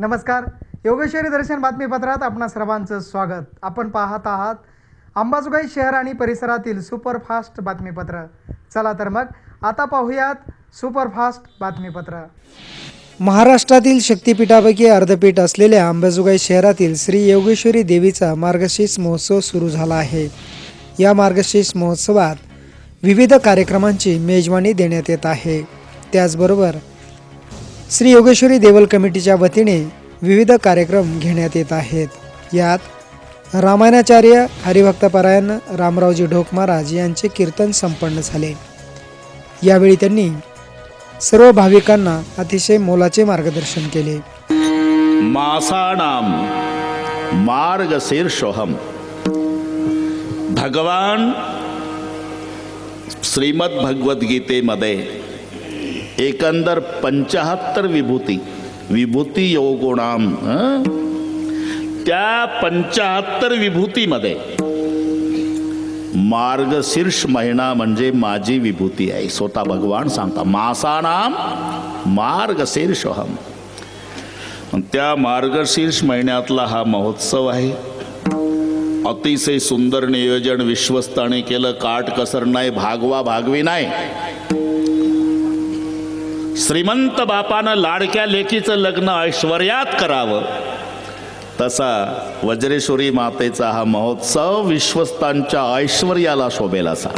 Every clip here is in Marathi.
नमस्कार. योगेश्वरी दर्शन बातमीपत्रात आपणा सर्वांचं स्वागत. आपण पाहत आहात अंबाजोगाई शहर आणि परिसरातील सुपरफास्ट बातमीपत्र. चला तर मग आता पाहूयात सुपरफास्ट बातमीपत्र. महाराष्ट्रातील शक्तिपीठापैकी अर्धपीठ असलेल्या अंबाजोगाई शहरातील श्री योगेश्वरी देवीचा मार्गशीर्ष महोत्सव सुरू झाला आहे. या मार्गशीर्ष महोत्सवात विविध कार्यक्रमांची मेजवानी देण्यात येत आहे. त्याचबरोबर श्री योगेश्वरी देवल कमिटीच्या वतीने विविध कार्यक्रम घेण्यात येत आहेत. यात रामायणाचार्य हरिभक्तपरायण रामरावजी ढोक महाराज यांचे कीर्तन संपन्न झाले. यावेळी त्यांनी सर्व भाविकांना अतिशय मोलाचे मार्गदर्शन केले. मासाणाम मार्गशीर्षोहम. भगवान श्रीमद भगवद्गीतेमध्ये एकंदर पंचाहत्तर विभूती. विभूती योगुणाम हं? त्या पंचाहत्तर विभूतीमध्ये मार्गशीर्ष महिना म्हणजे माझी विभूती आहे. स्वतः भगवान सांगता मासानाम मार्गशीर्ष हम त्या मार्गशीर्ष महिन्यातला हा महोत्सव आहे. अतिशय सुंदर नियोजन विश्वस्ताने केलं काट कसर नाही भागवा भागवी नाही. श्रीमंत बापानं लाडक्या लेकीचं लग्न ऐश्वर्यात करावं. तसा वज्रेश्वरी मातेचा हा महोत्सव विश्वस्तांच्या ऐश्वर्याला शोभेल असा.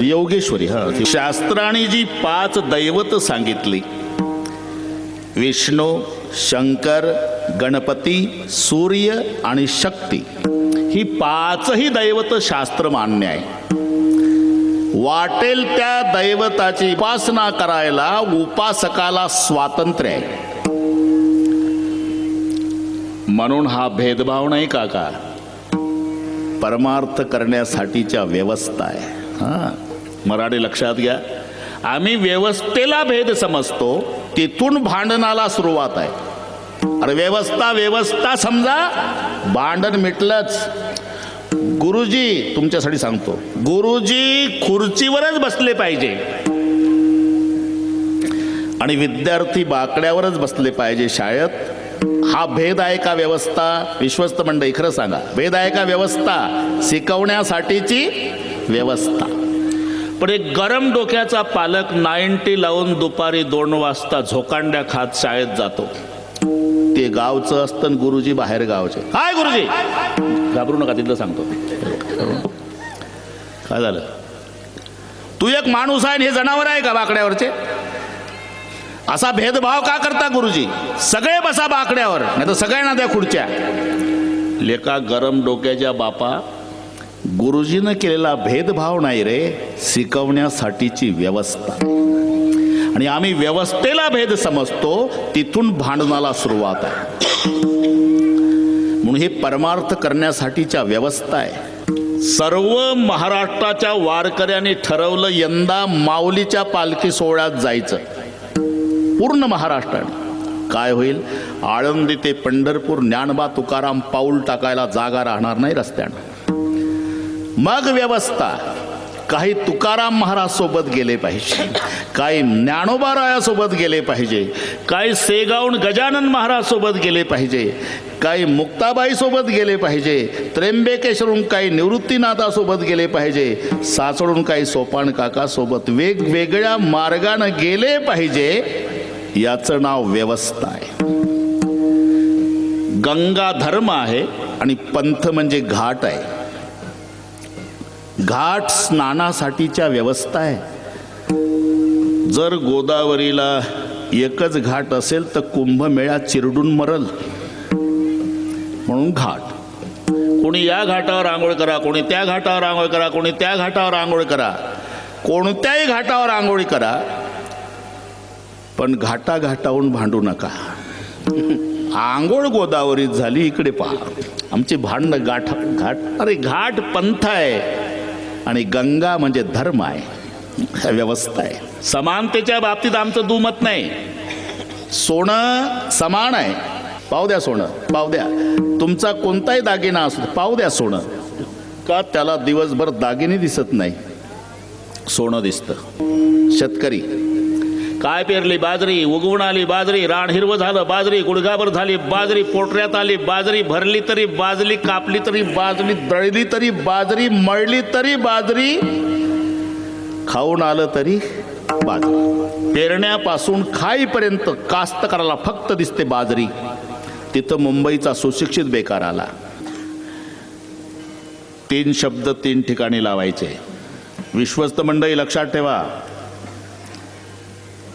योगेश्वरी हा. शास्त्राने जी पाच दैवत सांगितली. विष्णू शंकर गणपती सूर्य आणि शक्ती. ही पाचही दैवत शास्त्र मान्य आहे. वाटेल त्या दैवताची उपासना करायला उपासकाला स्वातंत्र्य आहे. म्हणून हा भेदभाव नाही का का परमार्थ करण्यासाठीच्या व्यवस्था आहे. हां मराठी लक्षात घ्या. आम्ही व्यवस्थेला भेद समजतो तिथून भांडणाला सुरुवात आहे. अरे व्यवस्था व्यवस्था समजा. भांडण मिटलंच. गुरुजी तुमच्यासाठी सांगतो. गुरुजी खुर्चीवरच बसले पाहिजे. आणि विद्यार्थी बाकड्यावरच बसले पाहिजे शाळेत. हा भेद आहे का व्यवस्था? विश्वस्त मंडळी खरं सांगा. भेद आहे का व्यवस्था? शिकवण्यासाठीची व्यवस्था. पण एक गरम डोक्याचा पालक नाईन्टी लावून दुपारी दोन वाजता झोकांड्या खात शाळेत जातो. ते गावचं असतं आणि गुरुजी बाहेर गावचे. काय गुरुजी! घाबरू नका तिथलं सांगतो. काय झालं? तू एक माणूस आहे हे जनावर आहे का बाकड्यावरचे? असा भेदभाव का करता गुरुजी? सगळे बसा बाकड्यावर नाही तर सगळ्यांना त्या खुर्च्या. लेका गरम डोक्याच्या बापा गुरुजीनं केलेला भेदभाव नाही रे शिकवण्यासाठीची व्यवस्था. आणि आम्ही व्यवस्थेला भेद समजतो तिथून भांडणाला सुरुवात आहे. म्हणून हे परमार्थ करण्यासाठीच्या व्यवस्था आहे. सर्व महाराष्ट्राच्या वारकऱ्यांनी ठरवलं यंदा माऊलीच्या पालखी सोहळ्यात जायचं. पूर्ण महाराष्ट्राने. काय होईल? आळंदी ते पंढरपूर ज्ञानबा तुकाराम पाऊल टाकायला जागा राहणार नाही रस्त्यानं. मग व्यवस्था. काही तुकाराम महाराजसोबत गेले पाहिजे. काही ज्ञानोबारायासोबत गेले पाहिजे. काही सेगावून गजानन महाराजसोबत गेले पाहिजे. काही मुक्ताबाईसोबत गेले पाहिजे. त्र्यंबकेश्वरून काही निवृत्तीनाथासोबत गेले पाहिजे. सासडून काही सोपान काकासोबत वेगवेगळ्या मार्गानं गेले पाहिजे. याचं नाव व्यवस्था आहे. गंगा धर्म आहे आणि पंथ म्हणजे घाट आहे. घाट स्नानासाठीच्या व्यवस्था आहे. जर गोदावरीला एकच घाट असेल तर कुंभमेळा चिरडून मरल. म्हणून घाट. कोणी या घाटावर आंघोळ करा कोणी त्या घाटावर आंघोळ करा कोणी त्या घाटावर आंघोळ करा कोणत्याही घाटावर आंघोळी करा पण घाटा घाटाहून भांडू नका. आंघोळ गोदावरीत झाली इकडे पहा. आमची भांडणं गाठ घाट अरे घाट पंथ आहे. आणि गंगा म्हणजे धर्म आहे. व्यवस्था आहे. समानतेच्या बाबतीत आमचं दुमत नाही. सोनं समान आहे. पाहू द्या सोनं पाहू द्या. तुमचा कोणताही दागिना असू पाहू द्या सोनं. का त्याला दिवसभर दागिने दिसत नाही? सोनं दिसतं. शेतकरी. काय पेरली बाजरी उगवून आली बाजरी रान हिरवं झालं बाजरी गुडघाभर झाली बाजरी पोटऱ्यात आली बाजरी भरली तरी बाजरी कापली तरी बाजरी दळली तरी बाजरी मळली तरी बाजरी खाऊन आलं तरी बाजरी. पेरण्यापासून खाईपर्यंत कास्तकाराला फक्त दिसते बाजरी. तिथं मुंबईचा सुशिक्षित बेकार आला. तीन शब्द तीन ठिकाणी लावायचे. विश्वस्त मंडळी लक्षात ठेवा.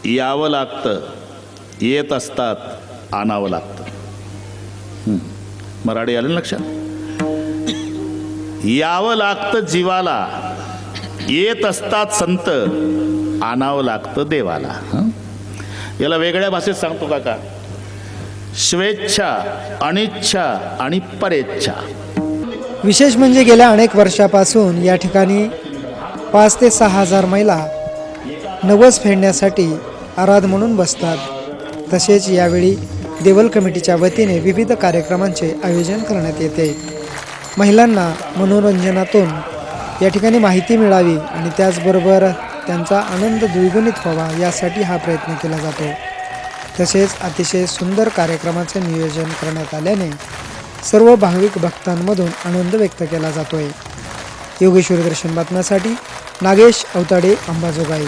यावं लागतं. येत असतात आणावं लागतं. मराठी आलं ना लक्षात? यावं लागतं जीवाला. येत असतात संत आणावं लागतं देवाला. याला वेगळ्या भाषेत सांगतो काका. स्वेच्छा अनिच्छा आणि परेच्छा. विशेष म्हणजे गेल्या अनेक वर्षापासून या ठिकाणी पाच ते सहा हजार महिला नवस फेडण्यासाठी आराध म्हणून बसतात. तसेच यावेळी देवल कमिटीच्या वतीने विविध कार्यक्रमांचे आयोजन करण्यात येते. महिलांना मनोरंजनातून या ठिकाणी माहिती मिळावी आणि त्याचबरोबर त्यांचा आनंद द्विगुणित व्हावा यासाठी हा प्रयत्न केला जातो. तसेच अतिशय सुंदर कार्यक्रमाचे नियोजन करण्यात आल्याने सर्व भाविक भक्तांमधून आनंद व्यक्त केला जातोय. योगेश्वरी दर्शन बातम्यासाठी नागेश अवताडे अंबाजोगाई.